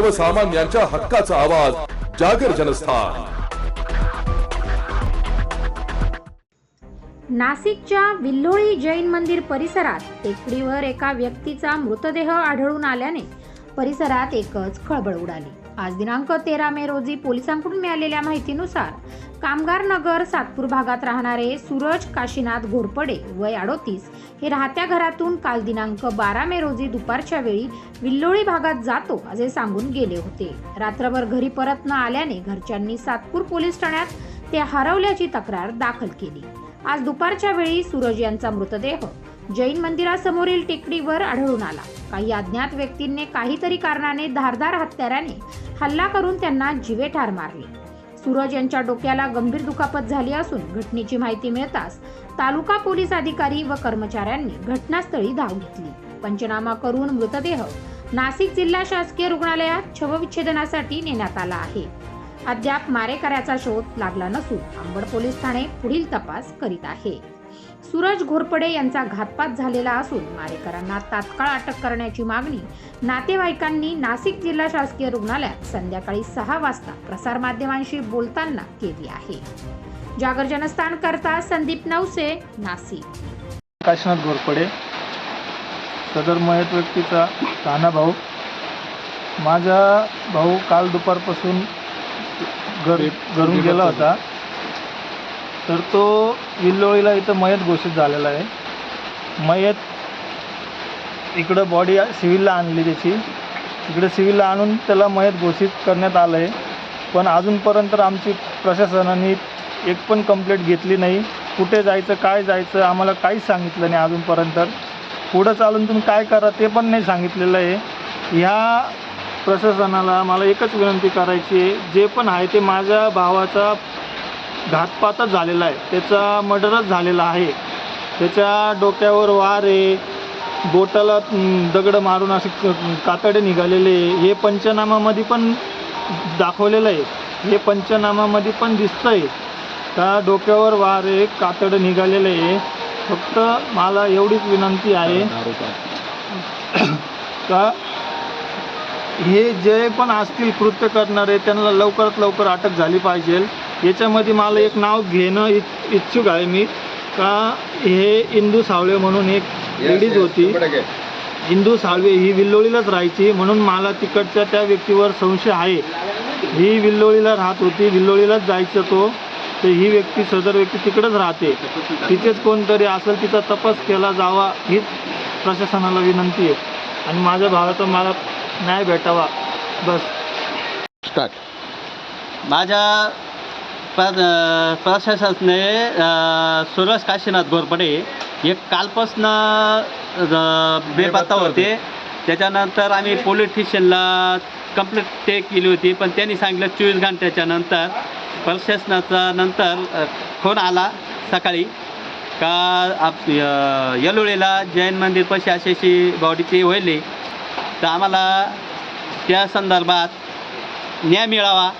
सर्वसामान्यांच्या हक्काचा आवाज जागर जनस्थान. नाशिकच्या विल्लोळी जैन मंदिर परिसरात टेकडीवर एका व्यक्तीचा मृतदेह आढळून आल्याने परिसरात एकच खळबळ उडाली. आज दिनांक तेरा मे रोजी पोलिसांकडून मिळालेल्या माहितीनुसार कामगार नगर सातपूर भागात राहणारे सूरज काशीनाथ घोरपडे वय अडोतीस हे राहत्या घरातून काल दिनांक बारा मे रोजी दुपारच्या वेळी विल्लोळी भागात जातो असे सांगून गेले होते. रात्रभर घरी परत न आल्याने घरच्यांनी सातपूर पोलीस ठाण्यात ते हरवल्याची तक्रार दाखल केली. आज दुपारच्या वेळी सूरज यांचा मृतदेह जैन मंदिरासमोरील टेकडीवर आढळून आला. काही अज्ञात व्यक्तींनी काहीतरी कारणाने धारदार हत्याराने हल्ला करून त्यांना जीवे ठार मारले. सूरज यांच्या डोक्याला गंभीर दुखापत झाली असून घटनेची माहिती मिळताच तालुका पोलीस अधिकारी व कर्मचाऱ्यांनी घटनास्थळी धाव घेतली. पंचनामा करून मृतदेह नाशिक जिल्हा शासकीय रुग्णालयात शवविच्छेदनासाठी नेण्यात आला आहे. अद्याप मारेकऱ्याचा शोध लागला नसून अंबड पोलीस ठाणे पुढील तपास करीत आहे. सूरज घोरपडे यांचा घातपात झालेला असून मारेकरांना तात्काळ अटक करण्याची मागणी नातेवाईकांनी नाशिक जिल्हा शासकीय रुग्णालयात संध्याकाळी सहा वाजता प्रसारमाध्यमांशी बोलताना केली आहे. जागर जनस्थान करता संदीप नवसे नाशिक. काशीनाथ घोरपडे सदर मयत व्यक्तीचा लहाना भाऊ. माझा भाऊ काल दुपारपासून घर घरून गेला होता. तर तो विल्लोळीला इथं मयत घोषित झालेला आहे. मयत इकडं बॉडी सिव्हिलला आणली त्याची. इकडे सिव्हिलला आणून त्याला मयत घोषित करण्यात आलं आहे पण अजूनपर्यंत आमची प्रशासनाने एक पण कंप्लेंट घेतली नाही. कुठे जायचं काय जायचं आम्हाला काहीच सांगितलं नाही अजूनपर्यंत. पुढं चालून तुम्ही काय करा ते पण नाही सांगितलेलं आहे. ह्या प्रशासनाला मला एकच विनंती करायची आहे. जे पण आहे ते माझ्या भावाचा घातपातच झालेला आहे. त्याचा मर्डरच झालेला आहे. त्याच्या डोक्यावर वार आहे. बोटाला दगड मारून असे कातडे निघालेले आहे. हे पंचनामामध्ये पण दाखवलेलं आहे. हे पंचनामामध्ये पण दिसतं आहे त्या डोक्यावर वार आहे. कातडं निघालेलं आहे. फक्त मला एवढीच विनंती आहे. का हे जे पण असतील कृत्य करणारे त्यांना लवकरात लवकर अटक झाली पाहिजे. याच्यामध्ये मला एक नाव घेणं इच इच्छुक आहे मी. का हे इंदू सावळे म्हणून एक लेडीज होती. इंदू साळवे ही विल्लोळीलाच राहायची म्हणून मला तिकडच्या त्या व्यक्तीवर संशय आहे. ही विल्लोळीला राहत होती विल्लोळीलाच जायचं तो. तर ही व्यक्ती सदर व्यक्ती तिकडंच राहते. तिथेच कोणतरी असेल तिचा तपास केला जावा हीच प्रशासनाला विनंती आहे. आणि माझ्या भावाचा मला न्याय भेटावा. बस. माझ्या प्र प्रशासनाने अ, सुरज काशीनाथ घोरपडे हे कालपासनं बेपत्ता होते. त्याच्यानंतर आम्ही पोलीस स्टेशनला कंप्लेंट ते केली होती. पण त्यांनी सांगितलं चोवीस घंट्याच्या नंतर प्रशासनाचा नंतर फोन आला सकाळी का आप येलोळीला जैन मंदिर पशी अशी अशी बॉडीची व्हायली तर आम्हाला त्या संदर्भात न्याय मिळावा.